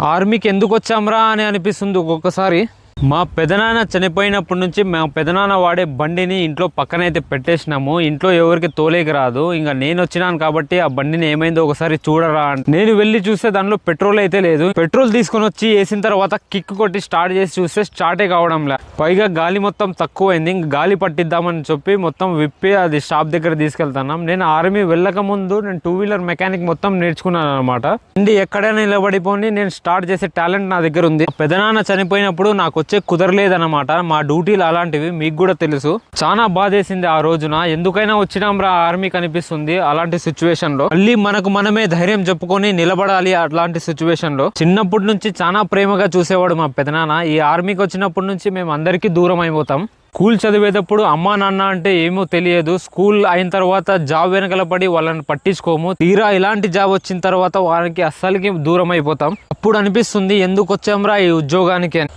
ఆర్మీకి ఎందుకు వచ్చాంరా అని అనిపిస్తుంది ఒక్కొక్కసారి. మా పెదనాన్న చనిపోయినప్పటి నుంచి మా పెదనాన్న వాడే బండిని ఇంట్లో పక్కనైతే పెట్టేసినాము. ఇంట్లో ఎవరికి తోలేకి రాదు. ఇంకా నేను వచ్చినాను కాబట్టి ఆ బండిని ఏమైందో ఒకసారి చూడరా అని. నేను వెళ్ళి చూస్తే దానిలో పెట్రోల్ అయితే లేదు. పెట్రోల్ తీసుకొని వచ్చి వేసిన తర్వాత కిక్ కొట్టి స్టార్ట్ చేసి చూస్తే స్టార్టే కావడం లే పైగా గాలి మొత్తం తక్కువైంది. ఇంక గాలి పట్టిద్దామని చెప్పి మొత్తం విప్పి అది షాప్ దగ్గర తీసుకెళ్తున్నాం. నేను ఆర్మీ వెళ్ళక ముందు నేను టూ వీలర్ మెకానిక్ మొత్తం నేర్చుకున్నాను అనమాట ఇండి ఎక్కడైనా నిలబడిపోయి నేను స్టార్ట్ చేసే టాలెంట్ నా దగ్గర ఉంది. పెదనాన్న చనిపోయినప్పుడు నాకు వచ్చే కుదరలేదన్నమాట. మా డ్యూటీలు అలాంటివి మీకు కూడా తెలుసు. చాలా బాధేసింది ఆ రోజున. ఎందుకైనా వచ్చినాం రా ఆర్మీ కనిపిస్తుంది అలాంటి సిచ్యువేషన్లో మళ్ళీ మనకు మనమే ధైర్యం చెప్పుకొని నిలబడాలి అట్లాంటి సిచ్యువేషన్లో చిన్నప్పటి నుంచి చాలా ప్రేమగా చూసేవాడు మా పెదనాన్న. ఈ ఆర్మీకి వచ్చినప్పటి నుంచి మేము అందరికీ దూరం అయిపోతాం. స్కూల్ చదివేటప్పుడు అమ్మా నాన్న అంటే ఏమో తెలియదు. స్కూల్ అయిన తర్వాత జాబ్ వెనకల పడి వాళ్ళని పట్టించుకోము. తీరా ఇలాంటి జాబ్ వచ్చిన తర్వాత వారికి అస్సలకి దూరం అయిపోతాం. అప్పుడు అనిపిస్తుంది ఎందుకు వచ్చాంరా ఈ ఉద్యోగానికి అని.